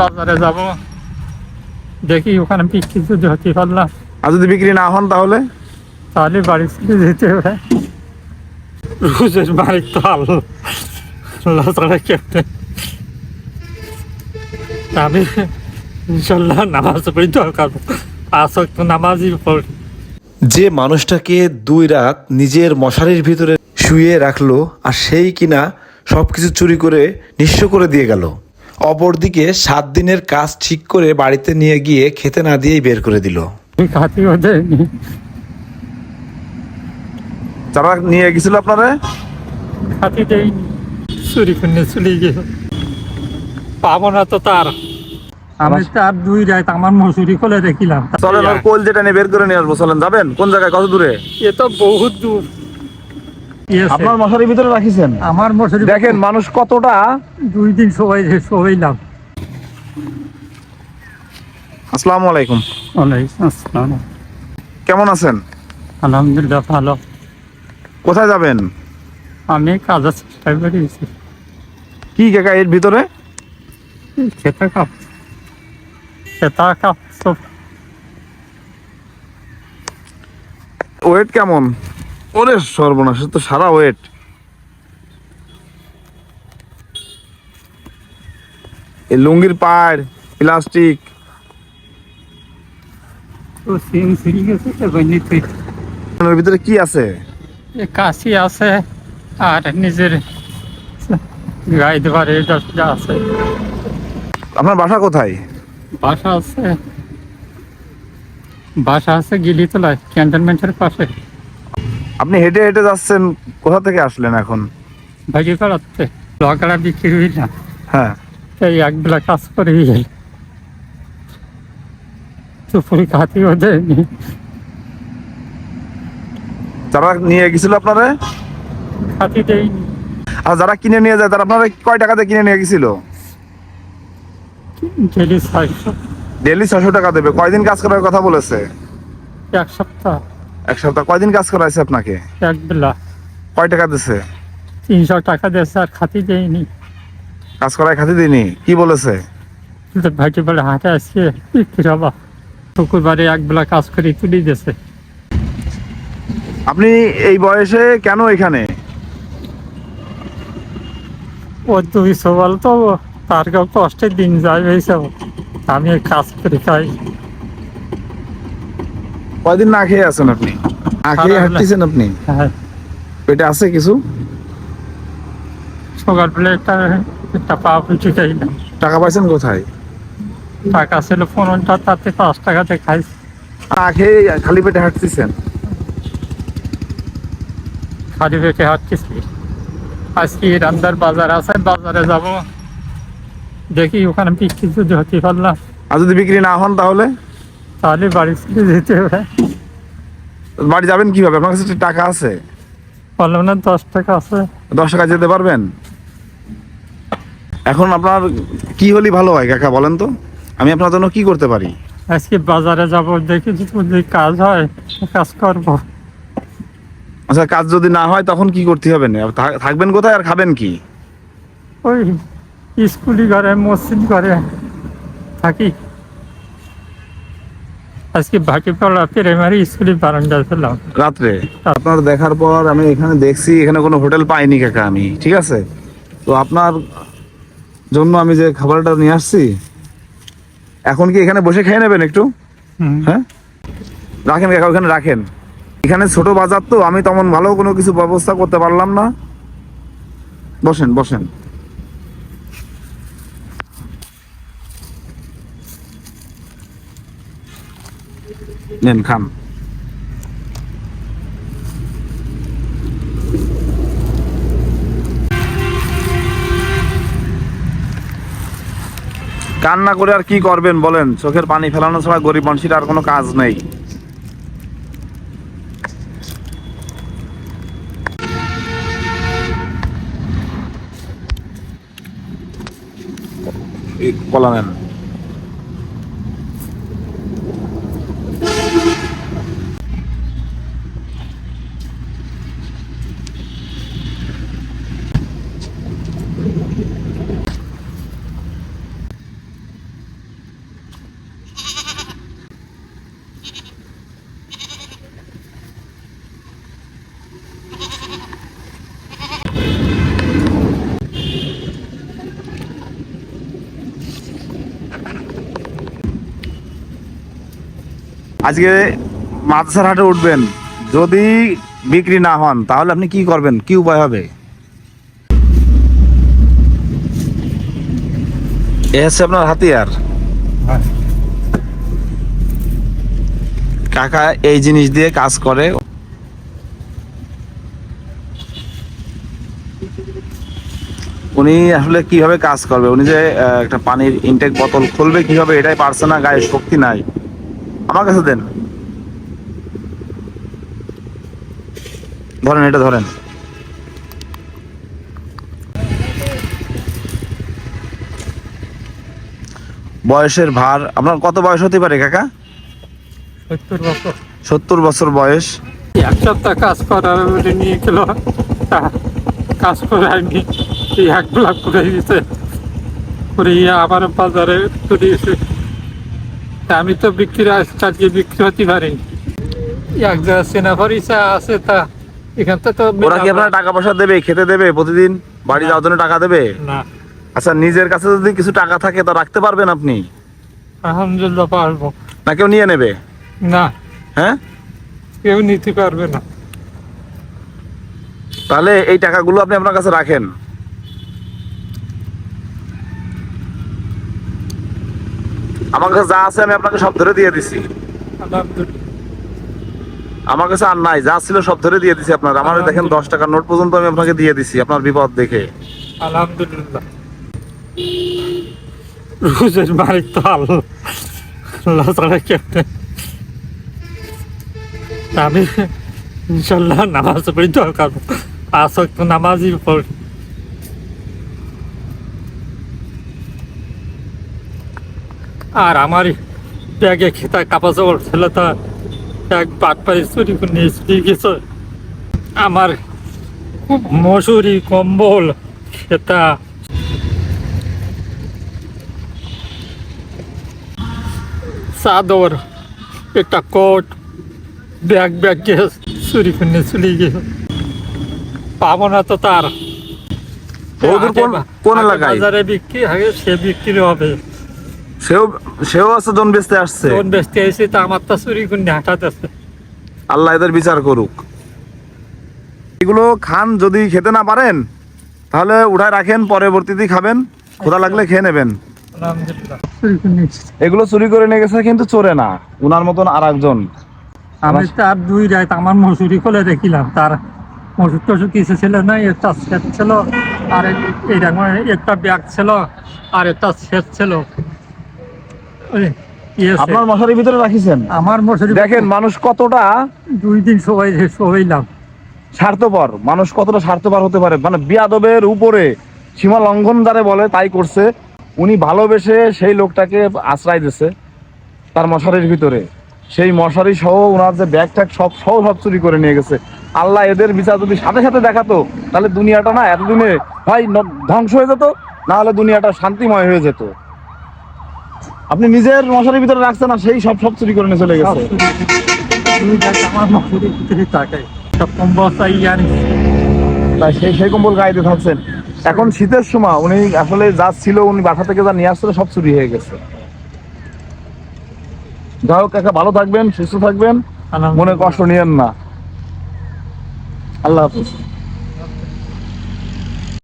বাজারে যাব। দেখি ওখানে বিক্রি যদি হতে পারলাম আর যদি বিক্রি না হন তাহলে? তাহলে বাড়ি ছেড়ে যেতে হবে। রোজের মালিক তো আল্লাহ আল্লাহ কেমনে আমি ইনশাল্লাহ নামাজ পড়ি দরকার আসক তো নামাজই পড়ি। যে মানুষটাকে দুই রাত নিজের মশারির ভিতরে শুয়ে রাখল আর সেই কিনা সবকিছু চুরি করে নিঃস্ব করে দিয়ে গেল। অপরদিকে সাত দিনের কাজ ঠিক করে বাড়িতে নিয়ে গিয়ে খেতে না দিয়েই বের করে দিল। নিয়ে গেছিল আপনারা? খাতি দেয়নি। চুরি করে চলে গেল পাবো না তো তার। আমি তার দুই রাত আমার মসুরি খুলে দেখিলাম। চলেন ওর কোল যেটা নিয়ে বের করে নিয়ে আসব চলেন যাবেন? কোন জায়গায়? কত দূরে? এ তো বহুত দূর। আপনার মশারির ভিতরে রাখিছেন? আমার মসুরি দেখেন মানুষ কতটা দুই দিন সবাই সবাইলাম আসসালামু আলাইকুম। ওয়ালাইকুম আসসালাম। কেমন আছেন? আলহামদুলিল্লাহ ভালো। কোথায় যাবেন? আমি কাজের চেষ্টায় বেরিয়েছি কি কাকা এর ভিতরে? খেতে কাপ। খেতা কাপ। সব ওয়েট কেমন? ওরে সর্বনাশ তো সারা ওয়েট। এই লুঙ্গির পাড় প্লাস্টিক। তো সিম ছিঁড়ে গেছে তো বন্যিতে এর ভিতরে কি আছে? এ কাশি আছে আর নিজের গায়ে এই দশটা আছে। আপনার বাসা কোথায়? বাসা আছে বাসা আছে গিলিতলায় ক্যান্টনমেন্টের পাশে। আপনি হেঁটে হেঁটে যাচ্ছেন কোথা থেকে আসলেন এখন? ভাজি করাচ্ছে লকারা বিক্রি হইল না। হ্যাঁ। এই এক বেলা কাজ করে গেল দুপুরে খাতিও দেয়নি। যারা নিয়ে গেছিল আপনারা? খাতি দেয়নি। আর যারা কিনে নিয়ে যায় তারা আপনারা কয় টাকাতে কিনে নিয়ে গেছিল? ডেলি ছয়শো। ডেলি ছশো টাকা দেবে। কয়দিন কাজ করার কথা বলেছে? এক সপ্তাহ। এক সপ্তাহ। কয়দিন কাজ করাইছে আপনাকে? এক বেলা কয় টাকা দিছে? তিনশো টাকা দিয়েছে আর খাতি দেয়নি। কাজ করায় খাতি দিনি কি বলেছে? ভাইটি বলে হাটে আসছে হবা। শুক্রবারে এক বেলা কাজ করে তুলে দিয়েছে। আপনি এই বয়সে কেন এখানে? ও দুই সবাল তো তার কষ্টের দিন যায় এইসব আমি কাজ করে খাই। কয়দিন না খেয়ে আছেন আপনি? না খেয়ে হাঁটতেছেন আপনি? হ্যাঁ। পেটে আছে কিছু? সকালবেলা একটা একটা পা খাই না টাকা পাইছেন কোথায়? টাকা ছিল পনেরোটা তাতে পাঁচ টাকাতে খাইছি। না খেয়ে খালি পেটে হাঁটতেছেন? খালি পেটে হাঁটতেছি। আজকে রান্দার বাজার আছে বাজারে যাব। দেখি ওখানে বিক্রি যদি হতে পারলাম। আর যদি বিক্রি না হন তাহলে? তাহলে বাড়ি ছেড়ে যেতে হবে। বাড়ি যাবেন কীভাবে? আপনার কাছে টাকা আছে। বললাম না দশ টাকা আছে। দশ টাকা যেতে পারবেন? এখন আপনার কি হলে ভালো হয় কাকা বলেন তো? আমি আপনার জন্য কি করতে পারি? আজকে বাজারে যাব দেখি যদি কাজ হয় কাজ করব। আচ্ছা কাজ যদি না হয় তখন কি করতে হবে? না থাকবেন কোথায় আর খাবেন কি? ওই স্কুলি ঘরে মসজিদ ঘরে থাকি। আজকে ভাটিপাড়া প্রাইমারি স্কুলে বারান্দায় ছিলাম। রাত্রে? আপনার দেখার পর আমি এখানে দেখছি এখানে কোনো হোটেল পাইনি কাকা আমি ঠিক আছে? তো আপনার জন্য আমি যে খাবারটা নিয়ে আসছি এখন কি এখানে বসে খেয়ে নেবেন একটু? হ্যাঁ? রাখেন কাকা ওখানে রাখেন। এখানে ছোট বাজার তো আমি তেমন ভালো কোনো কিছু ব্যবস্থা করতে পারলাম না। বসেন বসেন। নেন খান কান্না করে আর কি করবেন বলেন? চোখের পানি ফেলানো ছাড়া গরিব মানুষের আর কোনো কাজ নেই। কলা নেন। আজকে মাদ্রাসার হাটে উঠবেন। যদি বিক্রি না হন তাহলে আপনি কি করবেন? কি উপায় হবে? এ হচ্ছে আপনার হাতিয়ার। কাকা এই জিনিস দিয়ে কাজ করে। উনি আসলে কীভাবে কাজ করবে? উনি যে একটা পানির ইনটেক বোতল খুলবে কীভাবে এটাই পারছে না গায়ে শক্তি নাই। আমার কাছে দেন। ধরেন এটা ধরেন। বয়সের ভার আপনার কত বয়স হতে পারে কাকা? সত্তর বছর। সত্তর বছর বয়স। এক সপ্তাহ কাজ করার নিয়ে গেল। কাজ করে আনি এই এক লাখ করে দিয়েছে। করে আবার বাজারে তা আমি তো বিক্রি আজকে বিক্রি হতে পারিনি এক জায়গা সেনা পরিচয় আছে তা এখান তো ওরা কি আপনার টাকা পয়সা দেবে খেতে দেবে প্রতিদিন? বাড়ি যাওয়ার জন্য টাকা দেবে? না। আচ্ছা নিজের কাছে যদি কিছু টাকা থাকে তা রাখতে পারবেন আপনি? আলহামদুলিল্লাহ পারব। না কেউ নিয়ে নেবে? না। হ্যাঁ? কেউ নিতে পারবে না। তাহলে এই টাকাগুলো আপনি আপনার কাছে রাখেন। আমার কাছে যা আছে আমি আপনাকে সব ধরে দিয়ে দিছি। আমার কাছে আর নাই যা ছিল সব ধরে দিয়ে দিছি আপনার আমার দেখেন দশ টাকার নোট পর্যন্ত আমি আপনাকে দিয়ে দিছি আপনার বিপদ দেখে। আলহামদুলিল্লাহ। রোজের মালিক তো আল্লাহ আল্লাহ ছাড়া কেমনে? আমি ইনশাল্লাহ নামাজ পড়ি দরকার। আসক তো নামাজই পড়ি। আর আমার ব্যাগে খেতা কাপড় চাপড় ছিল তো এক বাটপাড়ি চুরি করে নিয়ে চুরি গেছে। আমার খুব মশুরি কম্বল খেতা। চাদর একটা কোট ব্যাগ ব্যাগ গ্যাস চুরি করে চলে গেছে। পাবো না তো তার। কোন এলাকায়? বাজারে বিক্রি হবে সে বিক্রি হবে। সেও সেও আছে জন বেচতে আসছে। কোন বেচতে এসে তা আমার তো চুরি করে হাঁটাতেছে আল্লাহ এদের বিচার করুক। এগুলো খান যদি খেতে না পারেন তাহলে উঠায় রাখেন পরবর্তীতে খাবেন। খোদা লাগলে খেয়ে নেবেন। এগুলো চুরি করে নিয়ে গেছে কিন্তু চোরে না। উনার মতন আর একজন আমি তার দুই রাত আমার মসুরি খুলে দেখিলাম। তার মসুর টসুর কিছু ছিল না একটা সেট ছিল আর এইরকম একটা ব্যাগ ছিল আর একটা সেট ছিল। আপনার মশারির ভিতরে রাখিছেন? আমার মসুরি দেখেন মানুষ কতটা দুই দিন সবাই সবাইলাম স্বার্থপর। মানুষ কতটা স্বার্থপর হতে পারে? মানে বিয়াদবের উপরে সীমা লঙ্ঘন যারে বলে তাই করছে। উনি ভালোবেসে সেই লোকটাকে আশ্রয় দিছে তার মশারির ভিতরে। সেই মশারি সহ ওনার যে ব্যাগ ট্যাগ সব সহ সব চুরি করে নিয়ে গেছে। আল্লাহ এদের বিচার যদি সাথে সাথে দেখাতো তাহলে দুনিয়াটা না এতদিনে ভাই ধ্বংস হয়ে যেত না হলে দুনিয়াটা শান্তিময় হয়ে যেত। আপনি নিজের মশারির ভিতরে রাখছেন না সেই সব সব চুরি করে নিয়ে চলে গেছে। আমার ভিতরে সব কম্বল চাই তাই সেই সেই কম্বল গাইতে থাকছেন। এখন শীতের সময় উনি আসলে যা ছিল উনি বাসা থেকে যা নিয়ে আসছিল সব চুরি হয়ে গেছে। যাই হোক কাকা ভালো থাকবেন সুস্থ থাকবেন। মনে কষ্ট নিয়েন না। আল্লাহ হাফিজ।